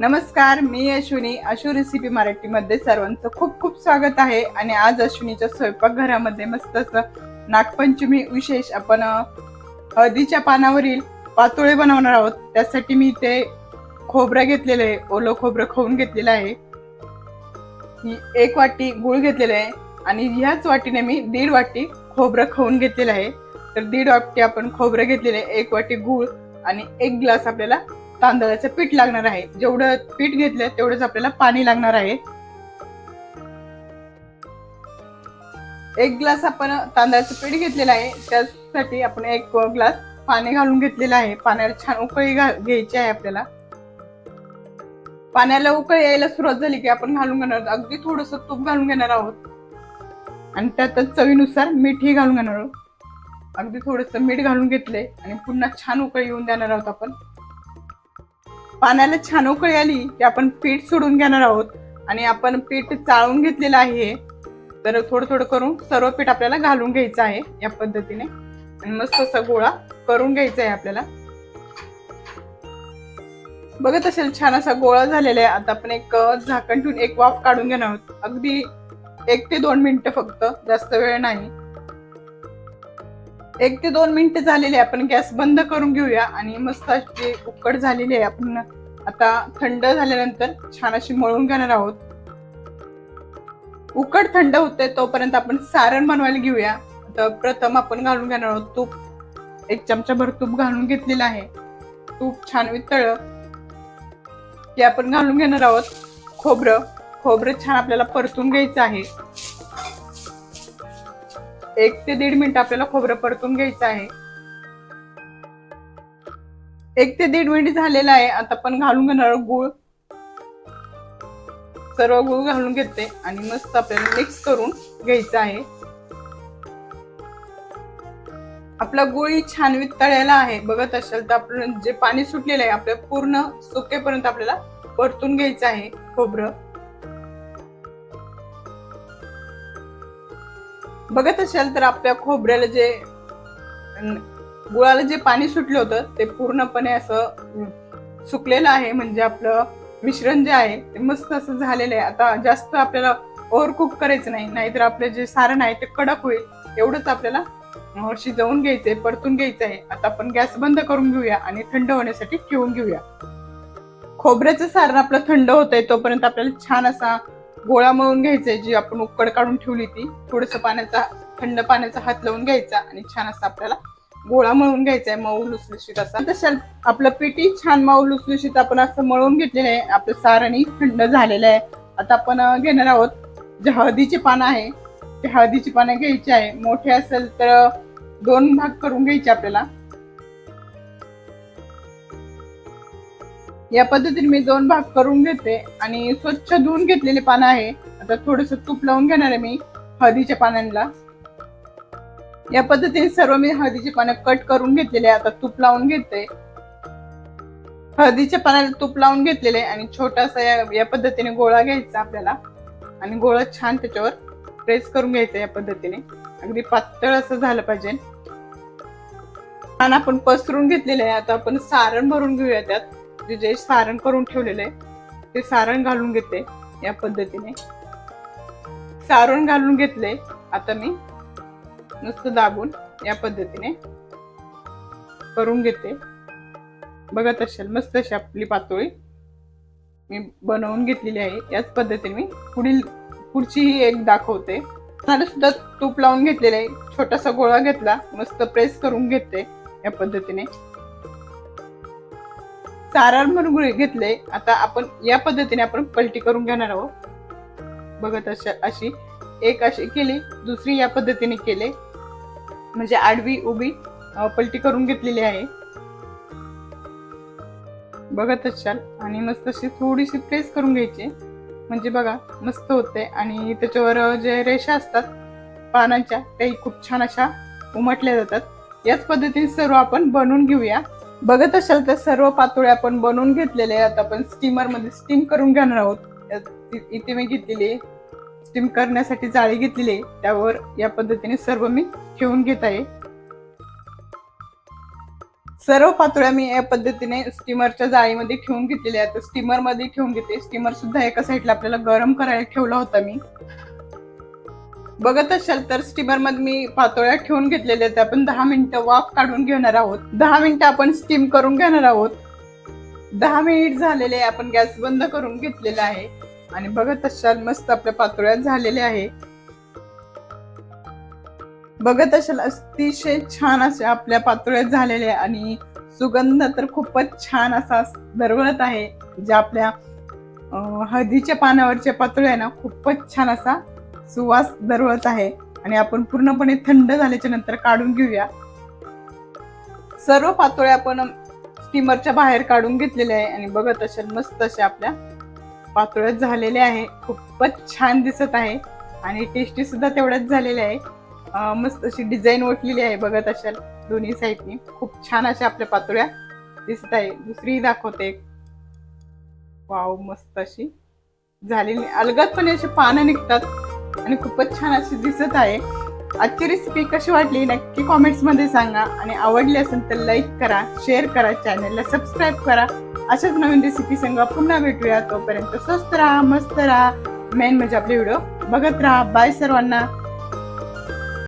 नमस्कार मी अश्विनी. अशू रेसिपी मराठीमध्ये सर्वांचं खूप खूप स्वागत आहे. आणि आज अश्विनीच्या स्वयंपाकघरामध्ये मस्त असं नागपंचमी विशेष आपण हळदीच्या पानावरील पातोळे बनवणार आहोत. त्यासाठी मी ते खोबरं घेतलेलं आहे. ओलं खोबरं खाऊन घेतलेलं आहे. एक वाटी गुळ घेतलेलं आहे. आणि ह्याच वाटीने मी दीड वाटी खोबरं खाऊन घेतलेलं आहे. तर दीड वाटी आपण खोबरं घेतलेलं आहे. एक वाटी गुळ आणि एक ग्लास आपल्याला तांदळाचं पीठ लागणार आहे. जेवढं पीठ घेतलं तेवढंच आपल्याला पाणी लागणार आहे. एक ग्लास आपण तांदळाचं पीठ घेतलेलं आहे. त्यासाठी आपण एक ग्लास पाणी घालून घेतलेलं आहे. पाण्याला छान उकळी घ्यायची आहे आपल्याला. पाण्याला उकळी यायला सुरुवात झाली की आपण घालून घेणार आहोत. अगदी थोडस तूप घालून घेणार आहोत. आणि त्यातच चवीनुसार मीठही घालून घेणार आहोत. अगदी थोडस मीठ घालून घेतले आणि पुन्हा छान उकळी येऊन देणार आहोत आपण. पाण्याला छान उकळी आली की आपण पीठ सोडून घेणार आहोत. आणि आपण पीठ चाळून घेतलेलं आहे. तर थोडं थोडं करून सर्व पीठ आपल्याला घालून घ्यायचं आहे या पद्धतीने. आणि मस्त असा गोळा करून घ्यायचा आहे आपल्याला. बघत असेल छान असा गोळा झालेला आहे. आता आपण एक झाकण ठेवून एक वाफ काढून घेणार आहोत. अगदी एक ते दोन मिनिटं फक्त. जास्त वेळ नाही. एक ते दोन मिनिटं झालेले आहे. आपण गॅस बंद करून घेऊया आणि मस्त अशी उकड झालेली आहे. आपण आता थंड झाल्यानंतर छान अशी मळून घेणार आहोत. उकड थंड होते तोपर्यंत आपण सारण बनवायला घेऊया. तर प्रथम आपण घालून घेणार आहोत तूप. एक चमचा भर तूप घालून घेतलेलं आहे. तूप छान वितळ. ते आपण घालून घेणार आहोत खोबरं. खोबरं छान आपल्याला परतून घ्यायचं आहे. एक ते दीड मिनिट आपल्याला खोबरं परतून घ्यायचं आहे. एक ते दीड मिनिट झालेलं आहे. आता आपण घालून घेणार गुळ गूळ. सर्व गूळ घालून घेते आणि मस्त आपल्याला मिक्स करून घ्यायचं आहे. आपला गुळी छान वितळलेला आहे. बघत असेल तर आपण जे पाणी सुटलेलं आहे आपल्या पूर्ण सुकेपर्यंत आपल्याला परतून घ्यायचं आहे खोबरं. बघत असाल तर आपल्या खोबऱ्याला जे गुळाला जे पाणी सुटलं होतं ते पूर्णपणे असं सुकलेलं आहे. म्हणजे आपलं मिश्रण जे आहे ते मस्त असं झालेलं आहे. आता जास्त आपल्याला ओव्हर कुक करायचं नाही. नाहीतर आपलं जे सारण आहे ते कडक होईल. एवढंच आपल्याला शिजवून घ्यायचंय परतून घ्यायचं आहे आता आपण गॅस बंद करून घेऊया आणि थंड होण्यासाठी ठेवून घेऊया. खोबऱ्याचं सारण आपलं थंड होत आहे तोपर्यंत आपल्याला छान असा गोळा मळून घ्यायचा आहे जी आपण उकड काढून ठेवली ती थोडस पाण्याचा थंड पाण्याचा हात लावून घ्यायचा आणि छान असा आपल्याला गोळा मळून घ्यायचा आहे मऊ लुसलुशीत असा. तशा आपलं पिठी छान मऊ लुसलुशीत आपण असं मळून घेतलेलं आहे. आपलं सारणी थंड झालेलं आहे. आता आपण घेणार आहोत जे हळदीचे पानं आहे. ते हळदीची पानं घ्यायची आहे. मोठे असेल तर दोन भाग करून घ्यायचे आपल्याला. या पद्धतीने मी दोन भाग करून घेते आणि स्वच्छ धुवून घेतलेले पानं आहे. आता थोडस तूप लावून घेणार आहे मी हळदीच्या पानांना या पद्धतीने सर्व मी हळदीचे पानं कट करून घेतलेले आता तूप लावून घेते. हळदीच्या पानाला तूप लावून घेतलेले आणि छोटासा या या पद्धतीने गोळा घ्यायचा आपल्याला. आणि गोळा छान त्याच्यावर प्रेस करून घ्यायचा या पद्धतीने. अगदी पातळ असं झालं पाहिजे. छान आपण पसरून घेतलेले आहे. आता आपण सारण भरून घेऊया त्यात. जे जे सारण करून ठेवलेलं आहे ते सारण घालून घेते या पद्धतीने. सारण घालून घेतले आता मी नुसतं दाबून या पद्धतीने करून घेते. बघत असेल मस्त अशी आपली पातोळी मी बनवून घेतलेली आहे. याच पद्धतीने मी पुढील पुढचीही एक दाखवते. मला सुद्धा तूप लावून घेतलेलं आहे. छोटासा गोळा घेतला मस्त प्रेस करून घेते या पद्धतीने. सारण म्हणून घेतले. आता आपण या पद्धतीने आपण पलटी करून घेणार आहोत. बघत अशा अशी एक अशी केली. दुसरी या पद्धतीने केले. म्हणजे आडवी उभी पलटी करून घेतलेली आहे. बघत असाल. आणि मस्त अशी थोडीशी प्रेस करून घ्यायची. म्हणजे बघा मस्त होते. आणि त्याच्यावर जे रेषा असतात पानांच्या त्याही खूप छान अशा उमटल्या जातात. याच पद्धतीने सर्व आपण बनवून घेऊया. बघत असाल तर सर्व पातोळ्या आपण बनवून घेतलेले आहेत. आता आपण स्टीमरमध्ये स्टीम करून घेणार आहोत. इथे मी घेतलेली स्टीम करण्यासाठी जाळी घेतलेली आहे. त्यावर या पद्धतीने सर्व मी ठेवून घेत आहे. सर्व पातोळ्या मी या पद्धतीने स्टीमरच्या जाळीमध्ये ठेवून घेतलेल्या आहेत. स्टीमरमध्ये ठेवून घेते स्टीमर सुद्धा एका साईडला आपल्याला गरम करायला ठेवला होता मी. बघत असाल तर स्टीमरमध्ये मी पातोळ्या ठेवून घेतलेल्या आहेत. आपण दहा मिनिटं वाफ काढून घेणार आहोत. दहा मिनिटं आपण स्टीम करून घेणार आहोत. दहा मिनिट झालेले आहे. आपण गॅस बंद करून घेतलेला आहे. आणि बघत असाल मस्त आपल्या पातोळ्या झालेल्या आहे. बघत असाल अतिशय छान असे आपल्या पातोळ्या झालेल्या आहे. आणि सुगंध तर खूपच छान असा दरवळत आहे. जे आपल्या हळदीच्या पानावरच्या पातोळ्या आहे ना खूपच छान असा सुवास दरवळत आहे आणि आपण पूर्णपणे थंड झाल्याच्यानंतर काढून घेऊया. सर्व पातोळ्या आपण स्टीमरच्या बाहेर काढून घेतलेल्या आहे आणि बघत असेल मस्त अशा आपल्या पातोळ्या झालेल्या आहे. खूपच छान दिसत आहे आणि टेस्टी सुद्धा तेवढ्याच झालेल्या आहे. मस्त अशी डिझाईन ओटलेली आहे बघत असाल दोन्ही साईडनी खूप छान अशा आपल्या पातोळ्या दिसत आहे. दुसरी दाखवते वाव मस्त अशी झालेली. अलगदपणे अशी पानं निघतात. आणि खूपच छान अशी दिसत आहे. आजची रेसिपी कशी वाटली नक्की कॉमेंट्समध्ये सांगा. आणि आवडली असेल तर लाईक करा शेअर करा चॅनलला सबस्क्राईब करा. अशाच नवीन रेसिपी सांगा पुन्हा भेटूया. तोपर्यंत स्वस्त राहा मस्त राहा. मेन म्हणजे आपले व्हिडिओ बघत राहा. बाय सर्वांना.